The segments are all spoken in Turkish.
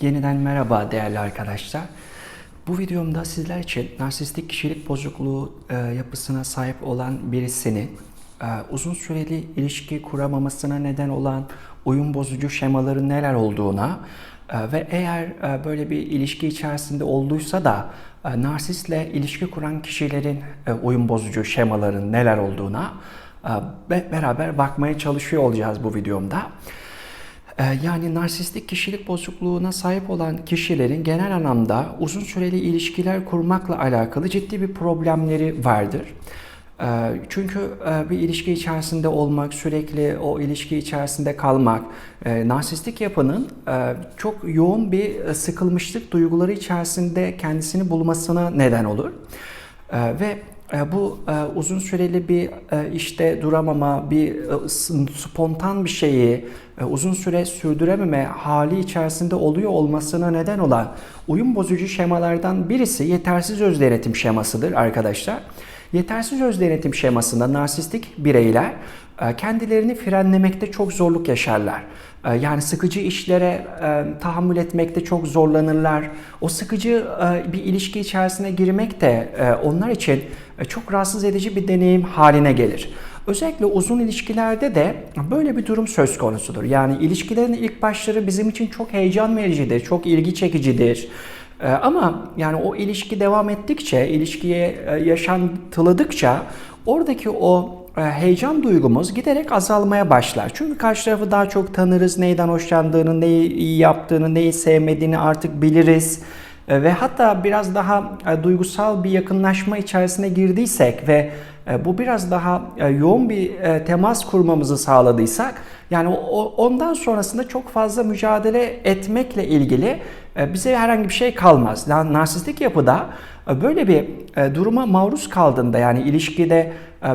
Yeniden merhaba değerli arkadaşlar. Bu videomda sizler için narsistik kişilik bozukluğu e, yapısına sahip olan birisinin e, uzun süreli ilişki kuramamasına neden olan uyum bozucu şemaların neler olduğuna e, ve eğer e, böyle bir ilişki içerisinde olduysa da e, narsistle ilişki kuran kişilerin e, uyum bozucu şemaların neler olduğuna e, be- beraber bakmaya çalışıyor olacağız bu videomda. Ee, Yani narsistik kişilik bozukluğuna sahip olan kişilerin genel anlamda uzun süreli ilişkiler kurmakla alakalı ciddi bir problemleri vardır. Ee, Çünkü e, bir ilişki içerisinde olmak, sürekli o ilişki içerisinde kalmak, e, narsistik yapının e, çok yoğun bir sıkılmışlık duyguları içerisinde kendisini bulmasına neden olur. Ee, Ve bu e, uzun süreli bir e, işte duramama, bir e, spontan bir şeyi e, uzun süre sürdürememe hali içerisinde oluyor olmasına neden olan uyum bozucu şemalardan birisi yetersiz öz denetim şemasıdır arkadaşlar. Yetersiz öz denetim şemasında narsistik bireyler e, kendilerini frenlemekte çok zorluk yaşarlar. E, Yani sıkıcı işlere e, tahammül etmekte çok zorlanırlar. O sıkıcı bir ilişki içerisine girmek de onlar için çok rahatsız edici bir deneyim haline gelir. Özellikle uzun ilişkilerde de böyle bir durum söz konusudur. Yani ilişkilerin ilk başları bizim için çok heyecan vericidir, çok ilgi çekicidir. Ee, Ama yani o ilişki devam ettikçe, ilişkiye e, yaşantıladıkça oradaki o e, heyecan duygumuz giderek azalmaya başlar. Çünkü karşı tarafı daha çok tanırız, neyden hoşlandığını, neyi iyi yaptığını, neyi sevmediğini artık biliriz. E, Ve hatta biraz daha e, duygusal bir yakınlaşma içerisine girdiysek ve e, bu biraz daha yoğun bir temas kurmamızı sağladıysak yani ondan sonrasında çok fazla mücadele etmekle ilgili bize herhangi bir şey kalmaz. Narsistik yapıda böyle bir duruma maruz kaldığında yani ilişkide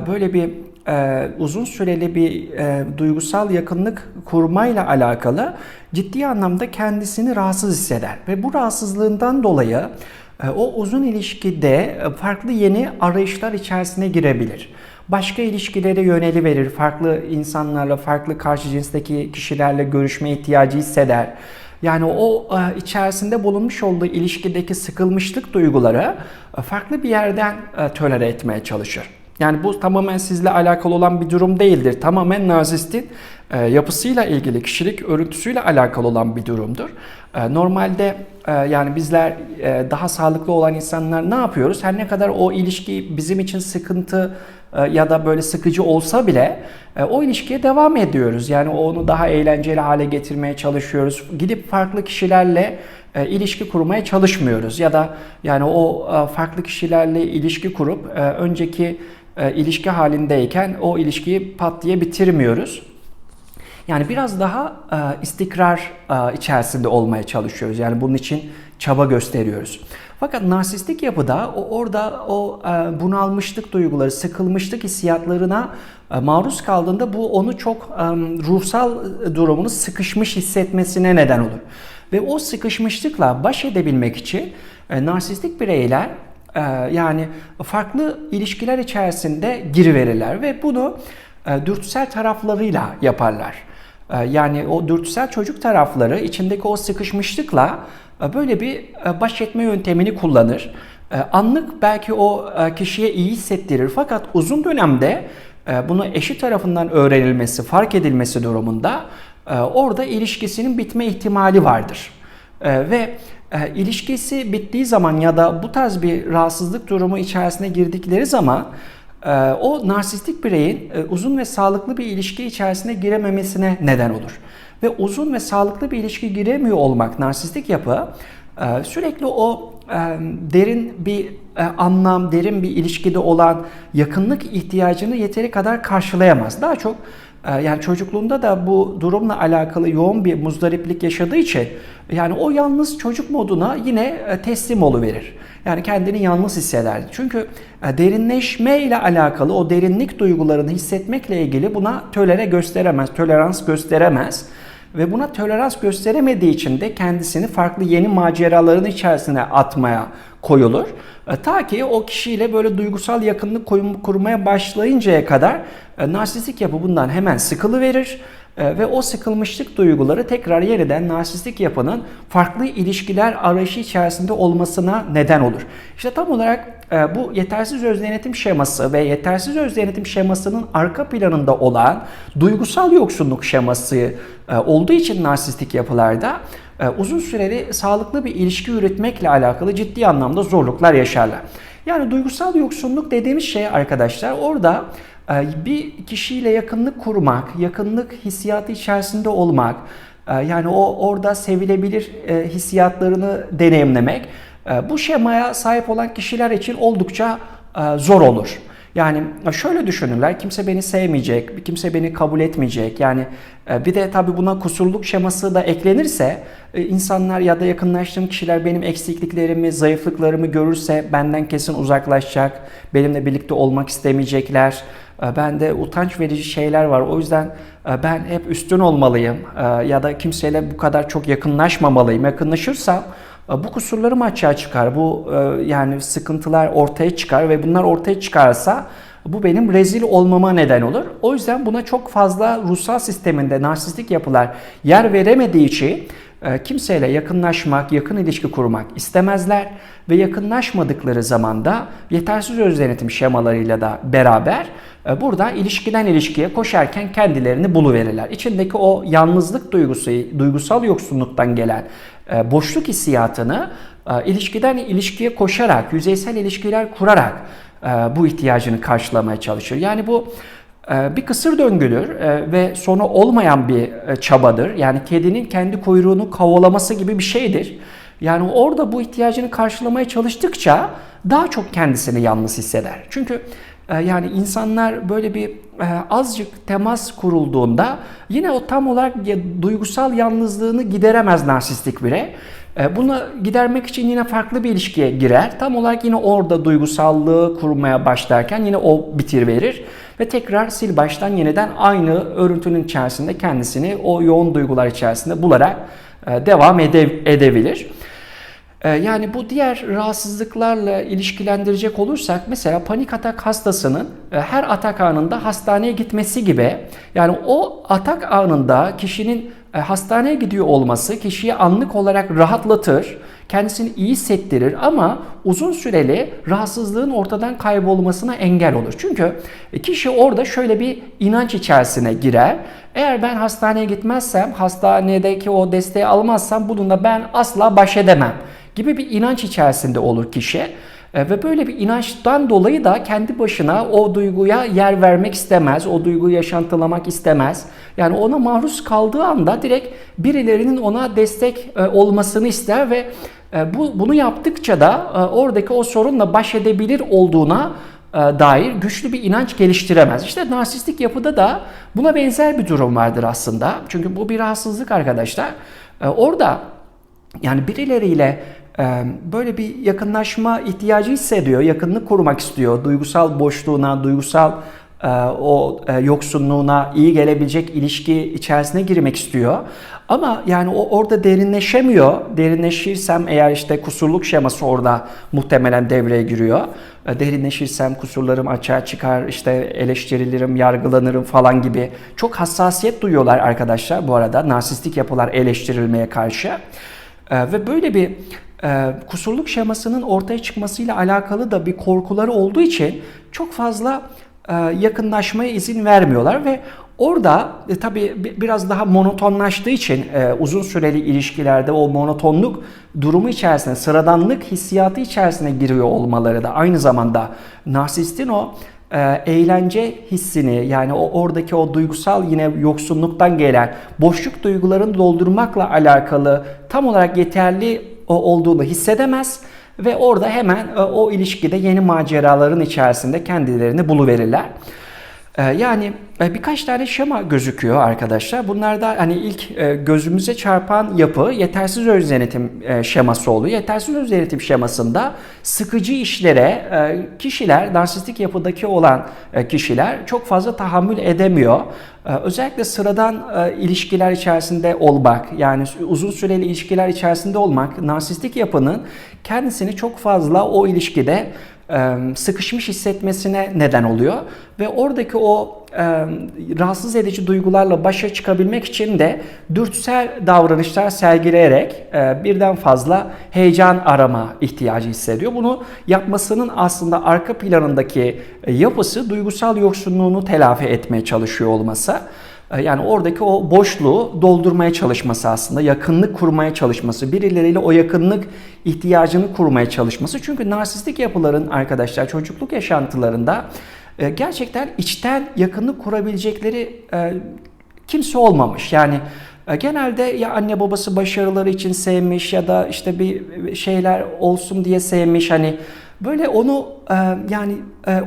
böyle bir e, uzun süreli bir e, duygusal yakınlık kurmayla alakalı ciddi anlamda kendisini rahatsız hisseder ve bu rahatsızlığından dolayı e, o uzun ilişkide farklı yeni arayışlar içerisine girebilir. Başka ilişkilere yöneli verir, farklı insanlarla, farklı karşı cinsteki kişilerle görüşme ihtiyacı hisseder. Yani o e, içerisinde bulunmuş olduğu ilişkideki sıkılmışlık duyguları e, farklı bir yerden e, tolere etmeye çalışır. Yani bu tamamen sizle alakalı olan bir durum değildir. Tamamen narsistin e, yapısıyla ilgili, kişilik örüntüsüyle alakalı olan bir durumdur. E, normalde e, yani bizler e, daha sağlıklı olan insanlar ne yapıyoruz? Her ne kadar o ilişki bizim için sıkıntı e, ya da böyle sıkıcı olsa bile e, o ilişkiye devam ediyoruz. Yani onu daha eğlenceli hale getirmeye çalışıyoruz. Gidip farklı kişilerle e, ilişki kurmaya çalışmıyoruz ya da yani o e, farklı kişilerle ilişki kurup e, önceki e, ilişki halindeyken o ilişkiyi pat diye bitirmiyoruz. Yani biraz daha e, istikrar e, içerisinde olmaya çalışıyoruz. Yani bunun için çaba gösteriyoruz. Fakat narsistik yapıda o orada o e, bunalmışlık duyguları, sıkılmışlık hissiyatlarına e, maruz kaldığında bu onu çok ruhsal durumunu sıkışmış hissetmesine neden olur. Ve o sıkışmışlıkla baş edebilmek için narsistik bireyler yani farklı ilişkiler içerisinde giriverirler ve bunu e, dürtüsel taraflarıyla yaparlar. E, Yani o dürtüsel çocuk tarafları içindeki o sıkışmışlıkla e, böyle bir e, baş etme yöntemini kullanır. Anlık belki o kişiye iyi hissettirir fakat uzun dönemde bunu eşi tarafından öğrenilmesi, fark edilmesi durumunda orada ilişkisinin bitme ihtimali vardır. Ve ilişkisi bittiği zaman ya da bu tarz bir rahatsızlık durumu içerisine girdikleri zaman e, o narsistik bireyin e, uzun ve sağlıklı bir ilişki içerisine girememesine neden olur. Ve uzun ve sağlıklı bir ilişki giremiyor olmak narsistik yapı e, sürekli o e, derin bir e, anlam, derin bir ilişkide olan yakınlık ihtiyacını yeteri kadar karşılayamaz. Daha çok e, yani çocukluğunda da bu durumla alakalı yoğun bir muzdariplik yaşadığı için yani o yalnız çocuk moduna yine e, teslim oluverir. Yani kendini yalnız hisseder. Çünkü e, derinleşme ile alakalı o derinlik duygularını hissetmekle ilgili buna tölere gösteremez, tolerans gösteremez. Ve buna tolerans gösteremediği için de kendisini farklı yeni maceraların içerisine atmaya koyulur. E, Ta ki o kişiyle böyle duygusal yakınlık kurmaya başlayıncaya kadar e, narsistik yapı bundan hemen sıkılı verir ve o sıkılmışlık duyguları tekrar yeniden narsistik yapının farklı ilişkiler arayışı içerisinde olmasına neden olur. İşte tam olarak e, bu yetersiz öz denetim şeması ve yetersiz öz denetim şemasının arka planında olan duygusal yoksunluk şeması e, olduğu için narsistik yapılarda e, uzun süreli sağlıklı bir ilişki üretmekle alakalı ciddi anlamda zorluklar yaşarlar. Yani duygusal yoksunluk dediğimiz şey arkadaşlar orada bir kişiyle yakınlık kurmak, yakınlık hissiyatı içerisinde olmak, yani o orada sevilebilir hissiyatlarını deneyimlemek bu şemaya sahip olan kişiler için oldukça zor olur. Yani şöyle düşünürler, kimse beni sevmeyecek, kimse beni kabul etmeyecek. Yani bir de tabii buna kusurluk şeması da eklenirse insanlar ya da yakınlaştığım kişiler benim eksikliklerimi, zayıflıklarımı görürse benden kesin uzaklaşacak, benimle birlikte olmak istemeyecekler. Bende utanç verici şeyler var. O yüzden ben hep üstün olmalıyım ya da kimseyle bu kadar çok yakınlaşmamalıyım. Yakınlaşırsam bu kusurlarım açığa çıkar. Bu yani sıkıntılar ortaya çıkar ve bunlar ortaya çıkarsa bu benim rezil olmama neden olur. O yüzden buna çok fazla ruhsal sisteminde narsistik yapılar yer veremediği için kimseyle yakınlaşmak, yakın ilişki kurmak istemezler ve yakınlaşmadıkları zaman da yetersiz öz denetim şemalarıyla da beraber burada ilişkiden ilişkiye koşarken kendilerini buluverirler. İçindeki o yalnızlık duygusu, duygusal yoksunluktan gelen e, boşluk hissiyatını e, ilişkiden ilişkiye koşarak, yüzeysel ilişkiler kurarak e, bu ihtiyacını karşılamaya çalışır. Yani bu bir kısır döngüdür ve sonu olmayan bir çabadır. Yani kedinin kendi kuyruğunu kovalaması gibi bir şeydir. Yani orada bu ihtiyacını karşılamaya çalıştıkça daha çok kendisini yalnız hisseder. Çünkü yani insanlar böyle bir azıcık temas kurulduğunda yine o tam olarak duygusal yalnızlığını gideremez narsistik birey. Bunu gidermek için yine farklı bir ilişkiye girer. Tam olarak yine orada duygusallığı kurmaya başlarken yine o bitir verir. Ve tekrar sil baştan yeniden aynı örüntünün içerisinde kendisini o yoğun duygular içerisinde bularak devam ede edebilir. Ee, yani bu diğer rahatsızlıklarla ilişkilendirecek olursak mesela panik atak hastasının e, her atak anında hastaneye gitmesi gibi yani o atak anında kişinin e, hastaneye gidiyor olması kişiyi anlık olarak rahatlatır, kendisini iyi hissettirir ama uzun süreli rahatsızlığın ortadan kaybolmasına engel olur. Çünkü e, kişi orada şöyle bir inanç içerisine girer. Eğer ben hastaneye gitmezsem, hastanedeki o desteği almazsam bununla ben asla baş edemem gibi bir inanç içerisinde olur kişi. E, ve böyle bir inançtan dolayı da kendi başına o duyguya yer vermek istemez, o duyguyu yaşantılamak istemez. Yani ona maruz kaldığı anda direkt birilerinin ona destek e, olmasını ister ve e, bu bunu yaptıkça da oradaki o sorunla baş edebilir olduğuna dair güçlü bir inanç geliştiremez. İşte narsistik yapıda da buna benzer bir durum vardır aslında. Çünkü bu bir rahatsızlık arkadaşlar. Orada yani birileriyle böyle bir yakınlaşma ihtiyacı hissediyor, yakınlık kurmak istiyor. Duygusal boşluğuna, duygusal o yoksunluğuna iyi gelebilecek ilişki içerisine girmek istiyor. Ama yani o orada derinleşemiyor. Derinleşirsem eğer işte kusurluk şeması orada muhtemelen devreye giriyor. Derinleşirsem kusurlarım açığa çıkar, işte eleştirilirim, yargılanırım falan gibi. Çok hassasiyet duyuyorlar arkadaşlar bu arada narsistik yapılar eleştirilmeye karşı. Ve böyle bir kusurluk şemasının ortaya çıkmasıyla alakalı da bir korkuları olduğu için çok fazla e, yakınlaşmaya izin vermiyorlar ve orada e, tabii biraz daha monotonlaştığı için e, uzun süreli ilişkilerde o monotonluk durumu içerisinde, sıradanlık hissiyatı içerisine giriyor olmaları da aynı zamanda narsistin o e, eğlence hissini yani o oradaki o duygusal yine yoksunluktan gelen boşluk duygularını doldurmakla alakalı tam olarak yeterli olduğunu hissedemez ve orada hemen e, o ilişkide yeni maceraların içerisinde kendilerini buluverirler. E, yani e, birkaç tane şema gözüküyor arkadaşlar. Bunlarda hani ilk gözümüze çarpan yapı yetersiz öz denetim şeması oluyor. Yetersiz öz denetim şemasında sıkıcı işlere kişiler, narsistik yapıdaki olan kişiler çok fazla tahammül edemiyor. Özellikle sıradan ilişkiler içerisinde olmak, yani uzun süreli ilişkiler içerisinde olmak, narsistik yapının kendisini çok fazla o ilişkide sıkışmış hissetmesine neden oluyor ve oradaki o e, rahatsız edici duygularla başa çıkabilmek için de dürtüsel davranışlar sergileyerek e, birden fazla heyecan arama ihtiyacı hissediyor. Bunu yapmasının aslında arka planındaki e, yapısı duygusal yoksunluğunu telafi etmeye çalışıyor olması. E, Yani oradaki o boşluğu doldurmaya çalışması aslında, yakınlık kurmaya çalışması, birileriyle o yakınlık ihtiyacını kurmaya çalışması. Çünkü narsistik yapıların arkadaşlar çocukluk yaşantılarında e, gerçekten içten yakınlık kurabilecekleri e, kimse olmamış. Yani e, genelde ya anne babası başarıları için sevmiş ya da işte bir şeyler olsun diye sevmiş hani böyle onu yani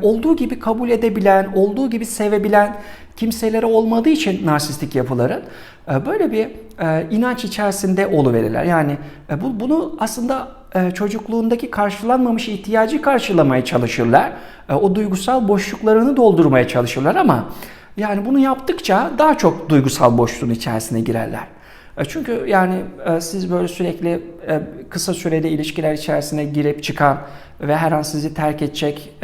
olduğu gibi kabul edebilen, olduğu gibi sevebilen kimselere olmadığı için narsistik yapıların e, böyle bir e, inanç içerisinde oluverirler. Yani e, bu bunu aslında çocukluğundaki karşılanmamış ihtiyacı karşılamaya çalışırlar. O duygusal boşluklarını doldurmaya çalışırlar ama yani bunu yaptıkça daha çok duygusal boşluğun içerisine girerler. Çünkü yani siz böyle sürekli kısa süreli ilişkiler içerisine girip çıkan ve her an sizi terk edecek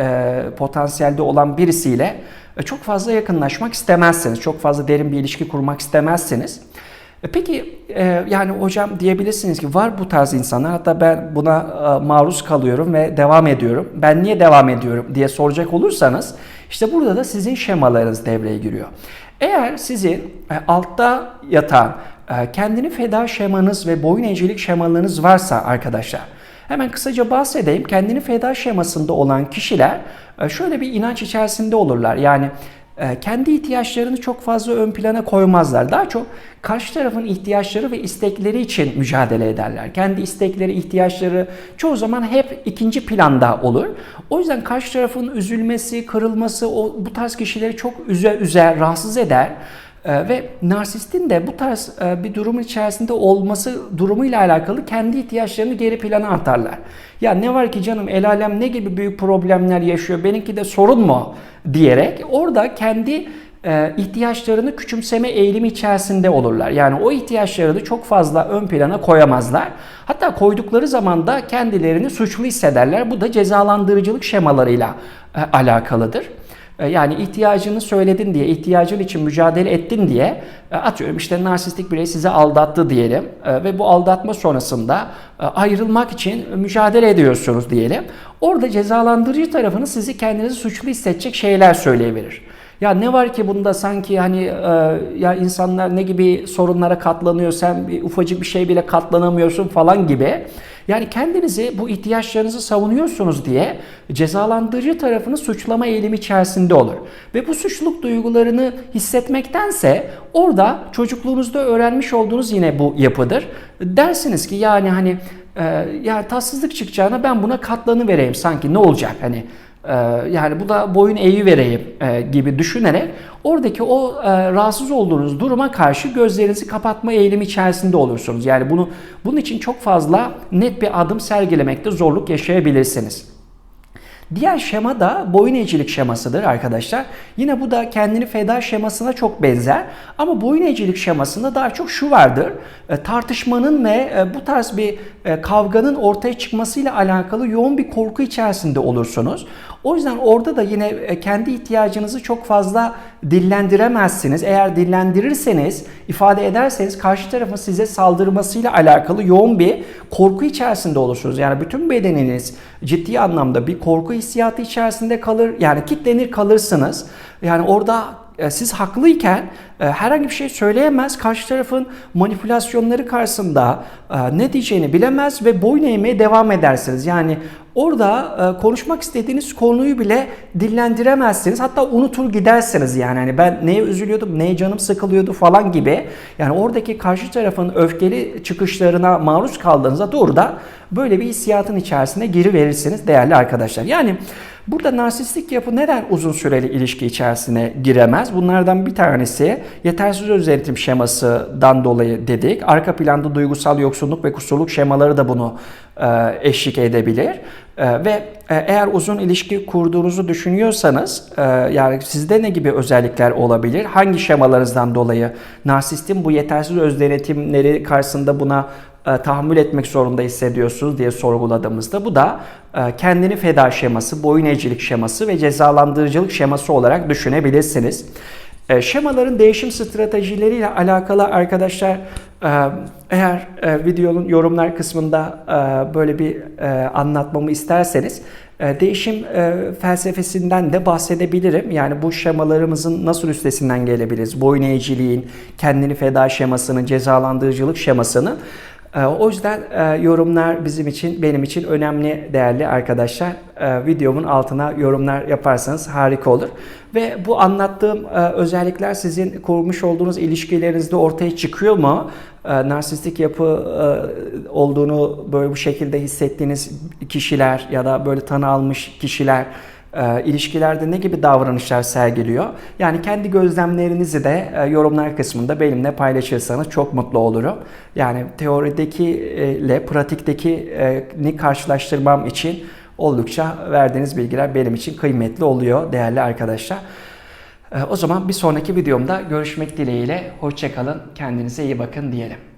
potansiyelde olan birisiyle çok fazla yakınlaşmak istemezsiniz. Çok fazla derin bir ilişki kurmak istemezsiniz. E, Peki e, yani hocam diyebilirsiniz ki var bu tarz insanlar hatta ben buna e, maruz kalıyorum ve devam ediyorum. Ben niye devam ediyorum diye soracak olursanız işte burada da sizin şemalarınız devreye giriyor. Eğer sizin e, altta yatan e, kendini feda şemanız ve boyun eğicilik şemalarınız varsa arkadaşlar hemen kısaca bahsedeyim. Kendini feda şemasında olan kişiler e, şöyle bir inanç içerisinde olurlar. Yani e, kendi ihtiyaçlarını çok fazla ön plana koymazlar. Daha çok karşı tarafın ihtiyaçları ve istekleri için mücadele ederler. Kendi istekleri, ihtiyaçları çoğu zaman hep ikinci planda olur. O yüzden karşı tarafın üzülmesi, kırılması o bu tarz kişileri çok üzer, üzer rahatsız eder. Ee, ve narsistin de bu tarz e, bir durumun içerisinde olması durumuyla alakalı kendi ihtiyaçlarını geri plana atarlar. Ya ne var ki canım el alem ne gibi büyük problemler yaşıyor benimki de sorun mu diyerek orada kendi e, ihtiyaçlarını küçümseme eğilimi içerisinde olurlar. Yani o ihtiyaçlarını çok fazla ön plana koyamazlar. Hatta koydukları zaman da kendilerini suçlu hissederler. Bu da cezalandırıcılık şemalarıyla e, alakalıdır. E, Yani ihtiyacını söyledin diye, ihtiyacın için mücadele ettin diye e, atıyorum işte narsistik birey sizi aldattı diyelim e, ve bu aldatma sonrasında ayrılmak için mücadele ediyorsunuz diyelim. Orada cezalandırıcı tarafını sizi kendinizi suçlu hissedecek şeyler söyleyebilir. Ya ne var ki bunda sanki hani ya insanlar ne gibi sorunlara katlanıyor sen bir ufacık bir şey bile katlanamıyorsun falan gibi. Yani kendinizi bu ihtiyaçlarınızı savunuyorsunuz diye cezalandırıcı tarafını suçlama eğilimi içerisinde olur. Ve bu suçluluk duygularını hissetmektense orada çocukluğunuzda öğrenmiş olduğunuz yine bu yapıdır. Dersiniz ki yani hani e, ya tatsızlık çıkacağına ben buna katlanı vereyim sanki ne olacak hani yani bu da boyun eği vereyim e, gibi düşünerek oradaki o e, rahatsız olduğunuz duruma karşı gözlerinizi kapatma eğilimi içerisinde olursunuz. Yani bunu bunun için çok fazla net bir adım sergilemekte zorluk yaşayabilirsiniz. Diğer şema da boyun eğicilik şemasıdır arkadaşlar. Yine bu da kendini feda şemasına çok benzer. Ama boyun eğicilik şemasında daha çok şu vardır. E, tartışmanın ve e, bu tarz bir e, kavganın ortaya çıkmasıyla alakalı yoğun bir korku içerisinde olursunuz. O yüzden orada da yine kendi ihtiyacınızı çok fazla dillendiremezsiniz. Eğer dillendirirseniz, ifade ederseniz karşı tarafın size saldırmasıyla alakalı yoğun bir korku içerisinde olursunuz. Yani bütün bedeniniz ciddi anlamda bir korku hissiyatı içerisinde kalır. Yani kitlenir kalırsınız. Yani orada e, siz haklıyken e, herhangi bir şey söyleyemez. Karşı tarafın manipülasyonları karşısında e, ne diyeceğini bilemez ve boyun eğmeye devam edersiniz. Yani orada konuşmak istediğiniz konuyu bile dillendiremezsiniz. Hatta unutur gidersiniz yani. Hani ben neye üzülüyordum, neye canım sıkılıyordu falan gibi. Yani oradaki karşı tarafın öfkeli çıkışlarına maruz kaldığınızda doğrudan böyle bir hissiyatın içerisine geri verirsiniz değerli arkadaşlar. Yani Burada narsistik yapı neden uzun süreli ilişki içerisine giremez? Bunlardan bir tanesi yetersiz öz yönetim şemasından dolayı dedik. Arka planda duygusal yoksunluk ve kusurluk şemaları da bunu e, eşlik edebilir. E, ve e, eğer uzun ilişki kurduğunuzu düşünüyorsanız yani sizde ne gibi özellikler olabilir? Hangi şemalarınızdan dolayı narsistin bu yetersiz öz denetimleri karşısında buna e, tahammül etmek zorunda hissediyorsunuz diye sorguladığımızda bu da e, kendini feda şeması, boyun eğicilik şeması ve cezalandırıcılık şeması olarak düşünebilirsiniz. E, şemaların değişim stratejileriyle alakalı arkadaşlar e, eğer e, videonun yorumlar kısmında e, böyle bir e, anlatmamı isterseniz e, değişim e, felsefesinden de bahsedebilirim. Yani bu şemalarımızın nasıl üstesinden gelebiliriz? Boyun eğiciliğin, kendini feda şemasının, cezalandırıcılık şemasının. E, O yüzden e, yorumlar bizim için, benim için önemli değerli arkadaşlar. E, Videomun altına yorumlar yaparsanız harika olur. Ve bu anlattığım e, özellikler sizin kurmuş olduğunuz ilişkilerinizde ortaya çıkıyor mu? E, Narsistik yapı e, olduğunu böyle bu şekilde hissettiğiniz kişiler ya da böyle tanı almış kişiler e, ilişkilerde ne gibi davranışlar sergiliyor? Yani kendi gözlemlerinizi de e, yorumlar kısmında benimle paylaşırsanız çok mutlu olurum. Yani teorideki e, pratikteki e, ni karşılaştırmam için oldukça verdiğiniz bilgiler benim için kıymetli oluyor değerli arkadaşlar. E, O zaman bir sonraki videomda görüşmek dileğiyle. Hoşçakalın, kendinize iyi bakın diyelim.